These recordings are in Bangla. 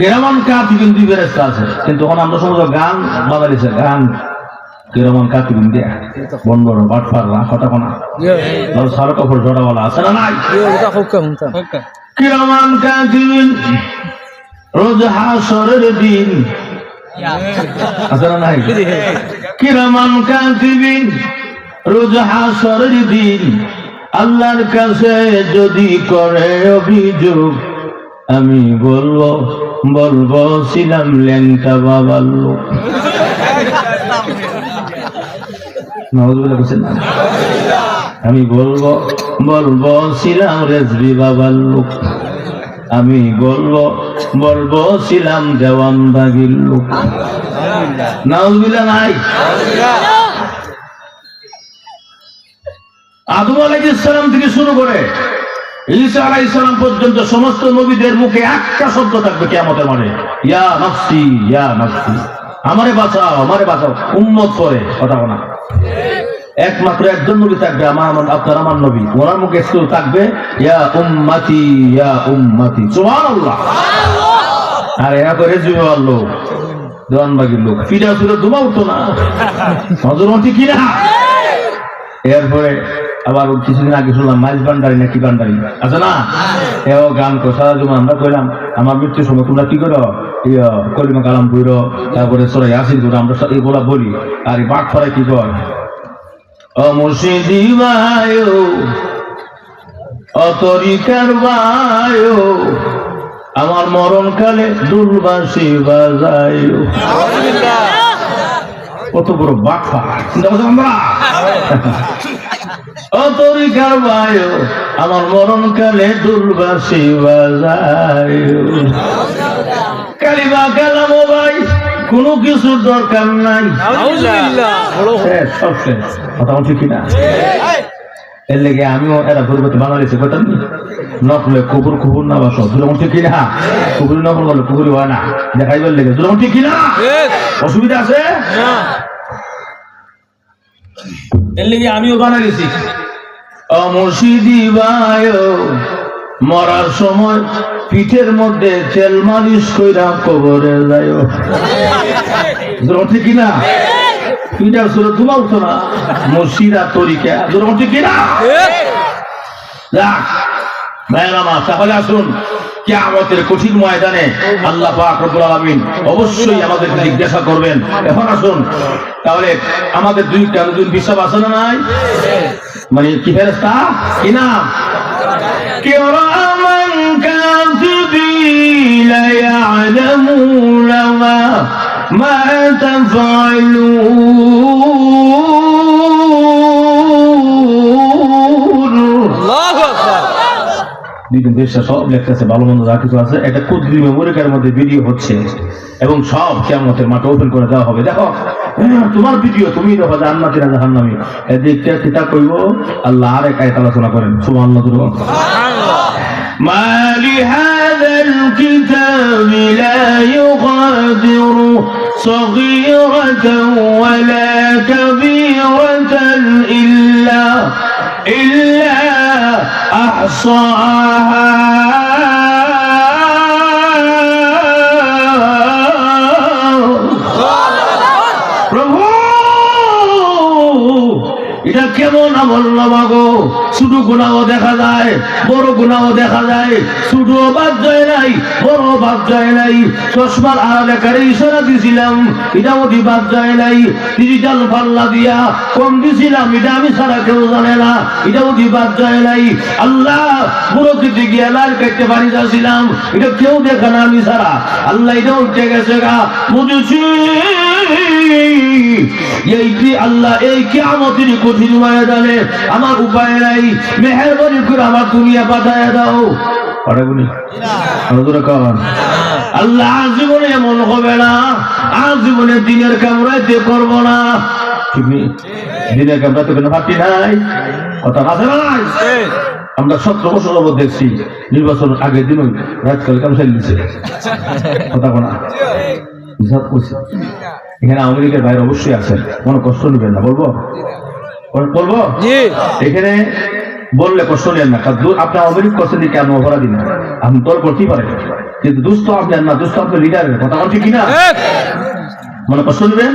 কেরামান দুই আছে। কিন্তু আমরা সমস্ত গান বাজাইছে গান। কেরামান কাতিবিন দিয়ে বন বড় বাটফাররা কথা কোনা সারা কাপড় আছে না নাই? কিরামান রোজ হাসরের দিন। আছে না নাই? কিরামান কাতিবিন, রোজ হাসরের দিন। আল্লাহর কাছে যদি করে অভিযোগ আমি বলব বলব, ছিলাম ল্যাংটা বাবার লোক? আমি বলব বলব, ছিলাম রেজবি বাবার লোক। আমি বলব বলব, ছিলাম দেওয়ান বাগির লোক। নাউজুবিল্লাহ নাই? আদম আলাইসালাম থেকে শুরু করে ঈসা আলাইসালাম পর্যন্ত সমস্ত নবীদের মুখে একটা শব্দ থাকবে মানে। ইয়া ইয়া আমারে বাঁচাও আমারে বাঁচাও। উম্মত করে কথা বলা। একমাত্র একজন নবী থাকবে, আমার আপনার আমার নবী। ওনার মুখে শুধু থাকবে, ইয়া উম্মাতি ইয়া উম্মাতি। আর, এরা করে জুয়ে আল্লো দেওয়ানবাগির লোক। ফিরা ফিরে দুমা উঠতো না। হজরমতি কিনা এরপরে আবার কিছুদিন আগে শুনলাম মাইজ ভান্ডারি না কি ভান্ডারি? আছে না? এও গান সারা আমরা কইলাম আমার মৃত্যুর সময় তোমরা কি করো? কলিমা কালাম বইর তারপরে সরাই আসিল আমরা এগুলা বলি আর এই বাঘ ফরাই কি কর বায়ো অতরিকার বায়ো আমার মরণকালে দুলবাসি বাজায়ো কত বড় বাটফা চিন্তা করছ আমরা ও তরিকার বায়ু আমার মরণ কালে দুর্বাসী বাজায়। কালিবা কালাম ভাই কোনো কিছুর দরকার নাই। শেষ, সব শেষ। কথা বলছি কিনা? এর লেগে আমিও এরা পরিবর্তে বাঙালিছে কইতাম নকলে কুকুর কুকুর না বাসো। দুরকম ঠিক কিনা? কুকুরি নকল করলে কুকুরি হয় না। দেখাইবার লেগে দুরকম ঠিক কিনা? অসুবিধা আছে? এর আমিও বানা গেছি অমর্ষিদি বায়ো মরার সময় পিঠের মধ্যে তেল মালিশ কইরা কবরে যায় ঠিক কিনা সুরে না? মসিরা তরিকা। ঠিক কিনা যাক তাহলে আসুন। কেয়ামতের কঠিন ময়দানে আল্লাহ পাক রব্বুল আলামিন অবশ্যই আমাদের জিজ্ঞাসা করবেন। এখন আসুন, তাহলে আমাদের দুই দুই বিশ্বাস আছে না নাই? মানে কি ফেরেস্তা কি না কেরামান কাতিবি লা ইয়ালামুনা মা মা তাফআলুন দুদিন দেশটা সব লেখতেছে ভালো মন্দ যা কিছু আছে একটা কুদ্রি মেমোরি কার্ডের মধ্যে ভিডিও হচ্ছে এবং সব কেমতের মাঠে ওপেন করে দেওয়া হবে দেখো হ্যাঁ, তোমার ভিডিও তুমি দেখো জান্নাতি না জাহান্নামী এদিকটা কিতা কইব আল্লাহ আর একাই আলোচনা করেন সুবহানাল্লাহ দুর্গম ما لهذا الكتاب لا يغادر صغيرة ولا كبيرة إلا إلا أحصاها এটা কেমন আমল নামাগো ছোট গুণাও দেখা যায়, বড় গুণাও দেখা যায়। ছোট বাদ যায় নাই, বড় বাদ যায় নাই। চশমার আলাকারে ইশারা দিছিলাম এটা অতি বাদ যায় নাই। ডিজিটাল পাল্লা দিয়া কম দিছিলাম, এটা আমি সারা কেউ জানে না এটা অতি বাদ যায় নাই। আল্লাহ কেটে গিয়ে লাল কাটতে পারি যাচ্ছিলাম, এটা কেউ দেখে না আমি সারা আল্লাহ এটা উঠে গেছে গা বুঝেছি এই কি আল্লাহ, এই কিয়ামতের কঠিন ময়দানে? আমার উপায় নাই। মেহেরবানি করে আমার দুনিয়া দাও। বলি আল্লাহ জীবনে এমন হবে না। আজ জীবনে দিনের কামড়াইতে করব না। তুমি দিনের কামড়াতে কোনো ভাতি নাই। কথা আছে নাই আমরা সতেরো বছর অবধ দেখছি, নির্বাচন আগের দিন রাজকাল কাম চালিয়ে দিছে। কথা করছি। এখানে আওয়ামী লীগের বাইরে অবশ্যই আছেন। কোনো কষ্ট নেবেন না বলব? বলব? এখানে বললে কষ্ট নেন না কারণ আপনি আওয়ামী লীগ করছেন দিকে আমি অপরাধী না? আপনি দল করতেই পারেন। কিন্তু দুস্থ আপনার না দুস্থ আপনার লিডারের কথা বলছি কিনা? মনে কষ্ট নেবেন?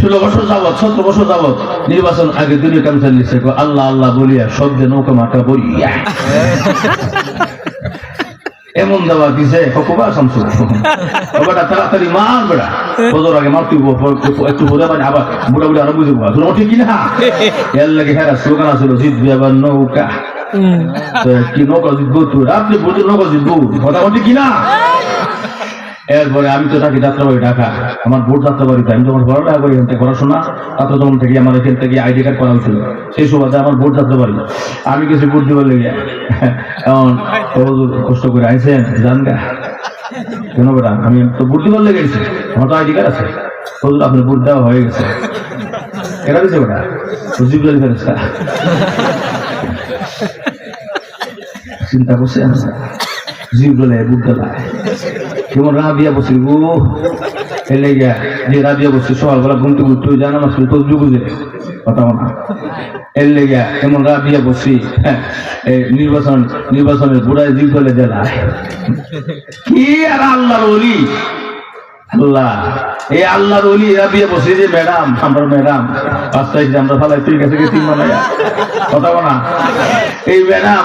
ষোলো বছর যাবৎ সতেরো বছর যাবৎ নির্বাচন আগে দুনিয়া কামসার লিখছে আল্লাহ আল্লাহ বলিয়া শব্দে নৌকা মাটা বলিয়া এমন দেওয়া দিছে কবা শামসু ওটা তাড়াতাড়ি মার বেড়া। বদর আগে মার তুই একটু বোঝা পানি আবার বুড়া বুড়া আরও বুঝে বুঝা তোর ঠিক না এর লাগে হ্যাঁ স্লোগান আসলো জিতবে আবার নৌকা। কি নৌকা জিতবো তুই রাত্রে বুঝে নৌকা জিতবো। কথা বলছি কিনা? এরপরে আমি তো থাকি যাত্রাবাড়ি ঢাকা। আমার ভোট যাত্রাবাড়িতে। আমি যখন পড়ালেখা করি, এখান থেকে পড়াশোনা, তারপর তখন থেকে আমার এখান থেকে আইডি কার্ড করা হয়েছিল। সেই সুবাদে আমার ভোট যাত্রাবাড়ি। আমি কিছু ভোট দিবার লেগে এখন কষ্ট করে আইসেন জান গা। কেন বেটা? আমি তো ভোট দিবার গেছি। আমার তো আইডি কার্ড আছে। হুজুর, আপনার ভোট দেওয়া হয়ে গেছে। এটা দিছে বেটা? হুজুর জানি ফেরেস্তা চিন্তা করছে জিউ গলে বুক গলায় কেমন রাবিয়া বসি গো এলে গিয়া যে রাবিয়া বসি সকালবেলা ঘুম থেকে উঠতে জানা মাস তো বুঝে। কথা না এলে গিয়া এমন রাবিয়া বসি হ্যাঁ, নির্বাচন নির্বাচনের বুড়ায় জিউ গলে জেলায় কি আর আল্লাহর ওলি? আল্লাহ এই আল্লাহর ওলি রাবিয়া বসি যে ম্যাডাম আমরা ম্যাডাম তারিখে আমরা ফালাই ঠিক আছে তিন মানায় কথা বলা। এই ম্যাডাম